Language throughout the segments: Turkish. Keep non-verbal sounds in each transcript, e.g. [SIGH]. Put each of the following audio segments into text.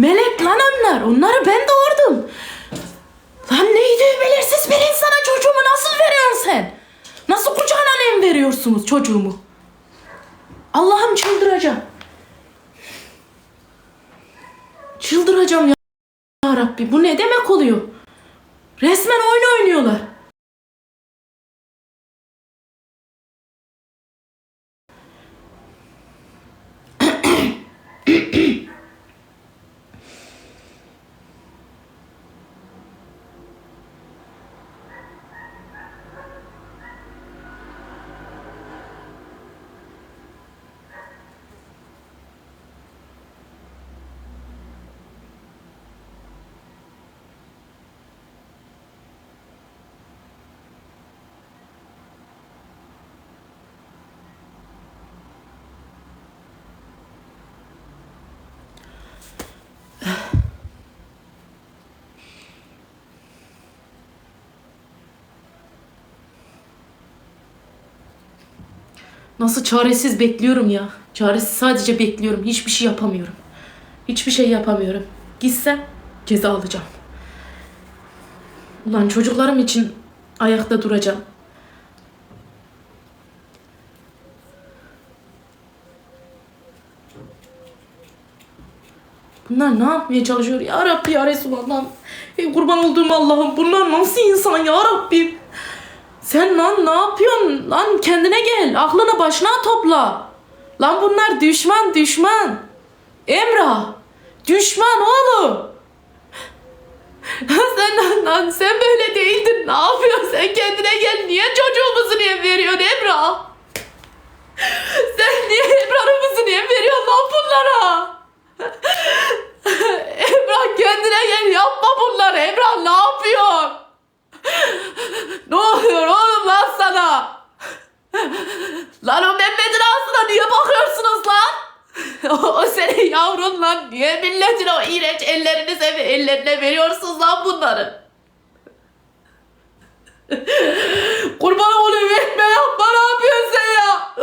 Melek lan onlar. Onları ben doğurdum. Lan neydi belirsiz bir insana çocuğumu nasıl veriyorsun sen? Nasıl kucağına nem veriyorsunuz çocuğumu? Allah'ım çıldıracağım. Çıldıracağım ya, ya Rabbi. Bu ne demek oluyor? Resmen oyun oynuyorlar. [CLEARS THROAT] Nasıl çaresiz bekliyorum ya. Çaresiz sadece bekliyorum. Hiçbir şey yapamıyorum. Hiçbir şey yapamıyorum. Gitsem ceza alacağım. Ulan çocuklarım için ayakta duracağım. Bunlar ne yapmaya çalışıyor ya Rabbi ya Resulallah. Ey kurban olduğum Allah'ım bunlar nasıl insan ya Rabbim. Sen lan ne yapıyorsun? Lan kendine gel. Aklını başına topla. Lan bunlar düşman düşman. Emrah. Düşman oğlum. [LAUGHS] sen lan, sen böyle değildin. Ne yapıyorsun? Sen kendine gel. Niye çocuğumuzu niye veriyorsun Emrah? Sen niye Emrah'ımızı niye veriyorsun lan bunlara? Emrah kendine gel. Yapma bunları. Emrah ne yapıyorsun? Ne oluyor oğlum lan sana? Lan o Mehmet'in ağzına niye bakıyorsunuz lan? o, senin yavrun lan. Niye milletin o iğrenç ellerinize ellerine veriyorsunuz lan bunları? Kurban olayım etme yapma ne yapıyorsun sen ya?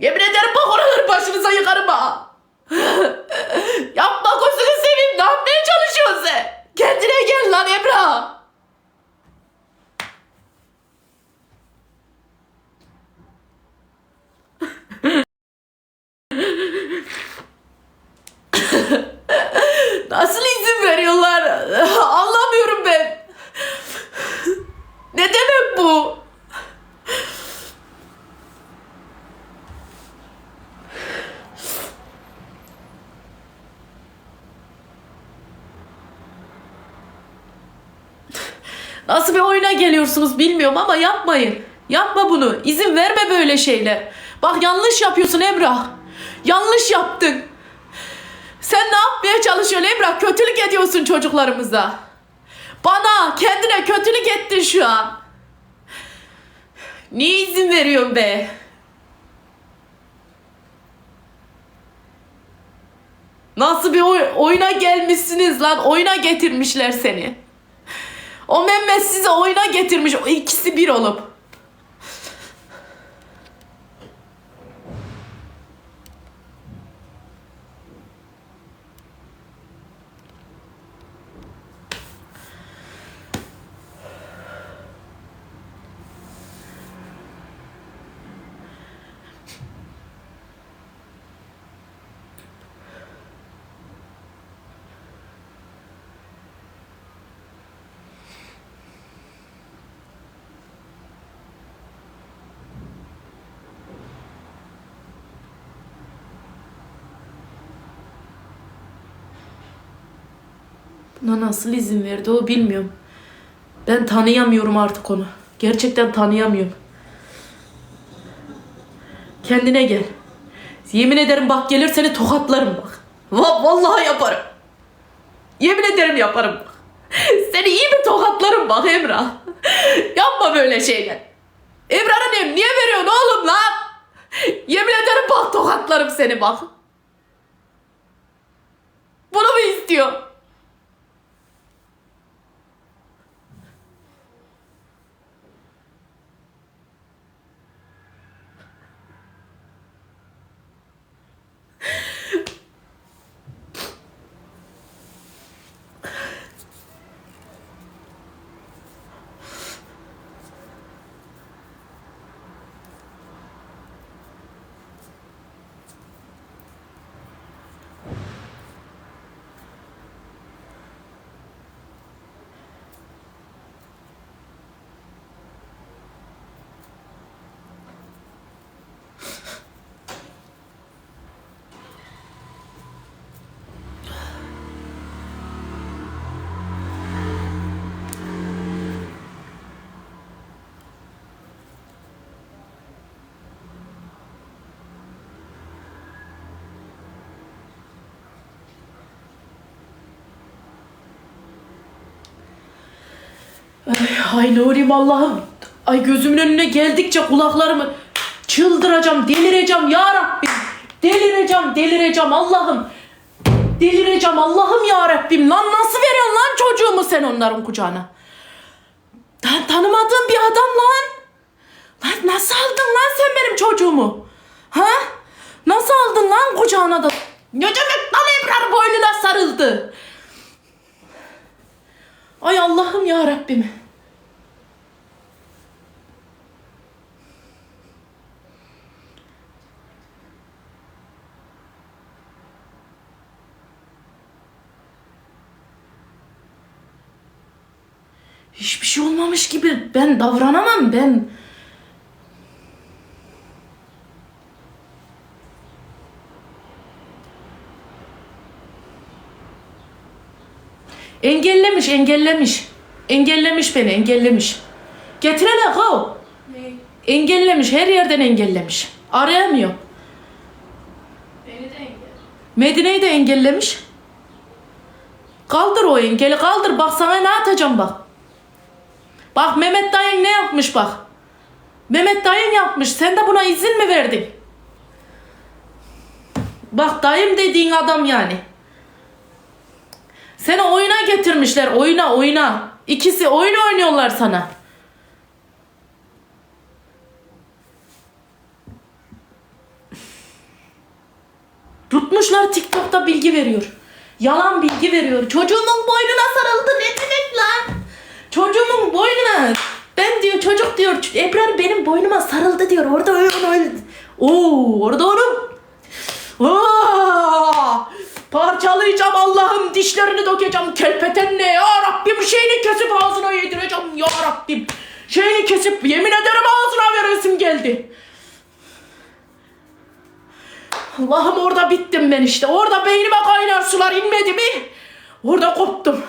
Yemin ederim bak oraları başınıza yıkarım ha. [LAUGHS] Yapma gözünü seveyim ne yapmaya çalışıyorsun sen? Kendine gel lan Emrah. Nasıl izin veriyorlar? Anlamıyorum ben. Ne demek bu? Nasıl bir oyuna geliyorsunuz bilmiyorum ama yapmayın. Yapma bunu. İzin verme böyle şeyler. Bak yanlış yapıyorsun Emrah. Yanlış yaptın. Sen ne yapmaya çalışıyorsun Emrah? Kötülük ediyorsun çocuklarımıza. Bana, kendine kötülük ettin şu an. Niye izin veriyorsun be? Nasıl bir oy- oyuna gelmişsiniz lan? Oyuna getirmişler seni. O Mehmet sizi oyuna getirmiş. O ikisi bir olup. Buna nasıl izin verdi o bilmiyorum. Ben tanıyamıyorum artık onu. Gerçekten tanıyamıyorum. Kendine gel. Yemin ederim bak gelir seni tokatlarım bak. Va vallahi yaparım. Yemin ederim yaparım bak. Seni iyi bir tokatlarım bak Emrah. Yapma böyle şeyler. Emrah'a ne? Niye veriyorsun oğlum lan? Yemin ederim bak tokatlarım seni bak. Bunu mu istiyor? Ay, ay Nurim Allah'ım. Ay gözümün önüne geldikçe kulaklarımı çıldıracağım, delireceğim ya Rabbim. Delireceğim, delireceğim Allah'ım. Delireceğim Allah'ım ya Rabbim. Lan nasıl veriyorsun lan çocuğumu sen onların kucağına? Tan tanımadığım bir adam lan. Lan nasıl aldın lan sen benim çocuğumu? Ha? Nasıl aldın lan kucağına da? Demek lan Ebrar boynuna sarıldı? Ay Allah'ım ya Rabbim. Hiçbir şey olmamış gibi ben davranamam ben. Engellemiş, engellemiş. Engellemiş beni, engellemiş. Getir hele. Ne? Engellemiş, her yerden engellemiş. Arayamıyor. Beni de engel. Medine'yi de engellemiş. Kaldır o engeli, kaldır. Bak sana ne atacağım bak. Bak Mehmet dayın ne yapmış bak. Mehmet dayın yapmış. Sen de buna izin mi verdin? Bak dayım dediğin adam yani. Seni oyuna getirmişler. Oyuna oyuna. İkisi oyun oynuyorlar sana. Tutmuşlar TikTok'ta bilgi veriyor. Yalan bilgi veriyor. Çocuğumun boynuna sarıldı. Ne demek? Çocuğumun boynuna. Ben diyor çocuk diyor. Ebrar benim boynuma sarıldı diyor. Orada öyle öyle. Oo orada onu. Aa, parçalayacağım Allah'ım dişlerini dökeceğim kelpetenle ya Rabbim şeyini kesip ağzına yedireceğim ya Rabbim şeyini kesip yemin ederim ağzına veresim geldi Allah'ım orada bittim ben işte. Orada beynime kaynar sular inmedi mi? Orada koptum.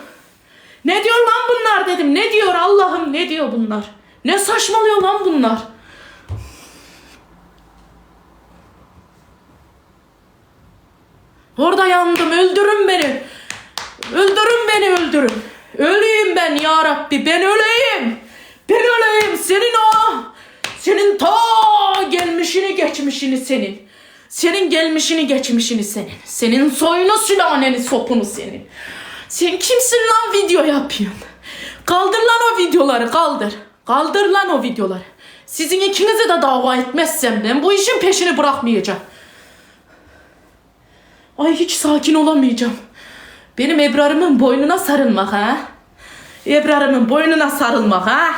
Ne diyor lan bunlar dedim. Ne diyor Allah'ım ne diyor bunlar? Ne saçmalıyor lan bunlar? Orada yandım. Öldürün beni. Öldürün beni öldürün. Öleyim ben ya Rabbi. Ben öleyim. Ben öleyim. Senin o. Senin ta gelmişini geçmişini senin. Senin gelmişini geçmişini senin. Senin soyunu sülaleni sopunu senin. Sen kimsin lan video yapıyorsun? Kaldır lan o videoları kaldır. Kaldır lan o videoları. Sizin ikinizi de dava etmezsem ben bu işin peşini bırakmayacağım. Ay hiç sakin olamayacağım. Benim Ebrar'ımın boynuna sarılmak ha. Ebrar'ımın boynuna sarılmak ha.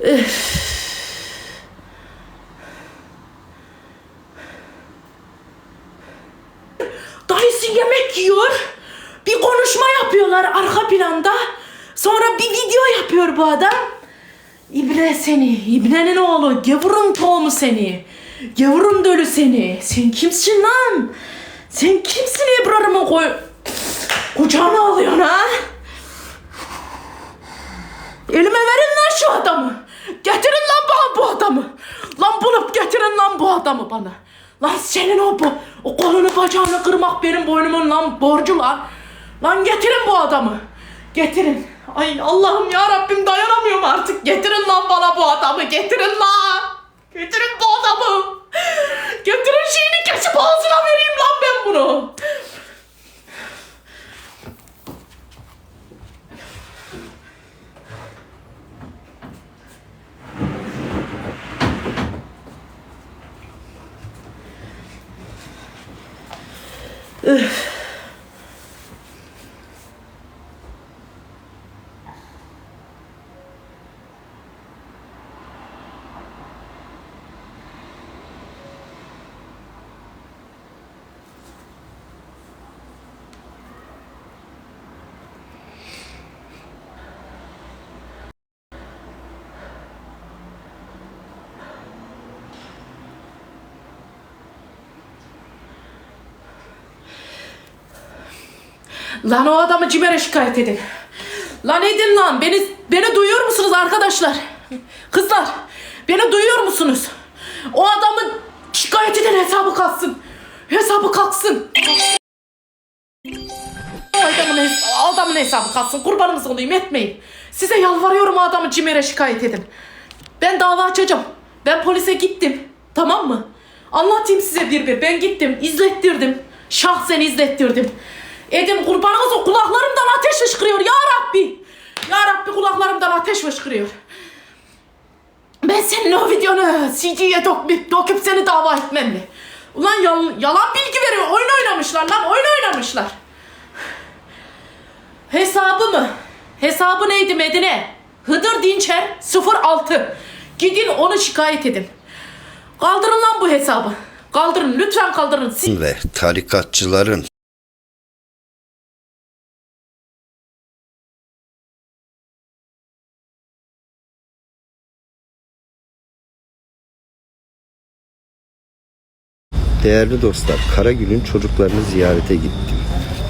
Dayısı bu adam. İbre seni, İbne'nin oğlu, gavurun tohumu seni. Gavurun dölü seni. Sen kimsin lan? Sen kimsin Ebrar'ımı koy... Kucağına alıyorsun ha? Elime verin lan şu adamı. Getirin lan bana bu adamı. Lan bulup getirin lan bu adamı bana. Lan senin o bu, o kolunu bacağını kırmak benim boynumun lan borcu lan. Lan getirin bu adamı. Getirin. Ay Allah'ım ya Rabbim dayanamıyorum artık. Getirin lan bana bu adamı. Getirin lan. Getirin bu adamı. Getirin şeyini kesip ağzına vereyim lan ben bunu. Lan o adamı CİMER'e şikayet edin. Lan edin lan. Beni, beni duyuyor musunuz arkadaşlar? Kızlar. Beni duyuyor musunuz? O adamı şikayet edin hesabı kalsın. Hesabı kalksın. Adamın, adamın hesabı kalksın. Kurbanınız olayım etmeyin. Size yalvarıyorum o adamı CİMER'e şikayet edin. Ben dava açacağım. Ben polise gittim. Tamam mı? Anlatayım size bir bir. Ben gittim. izlettirdim. Şahsen izlettirdim. Edin kurbanınız o kulaklarımdan ateş fışkırıyor. Ya Rabbi. Ya Rabbi kulaklarımdan ateş fışkırıyor. Ben senin o videonu CD'ye döküp, döküp seni dava etmem mi? Ulan yal- yalan bilgi veriyor. Oyun oynamışlar lan. Oyun oynamışlar. Hesabı mı? Hesabı neydi Medine? Hıdır Dinçer 06. Gidin onu şikayet edin. Kaldırın lan bu hesabı. Kaldırın lütfen kaldırın. Ve tarikatçıların Değerli dostlar, Karagül'ün çocuklarını ziyarete gittim.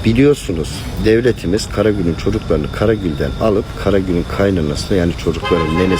Biliyorsunuz devletimiz Karagül'ün çocuklarını Karagül'den alıp Karagül'ün kaynanasına yani çocukların nenesine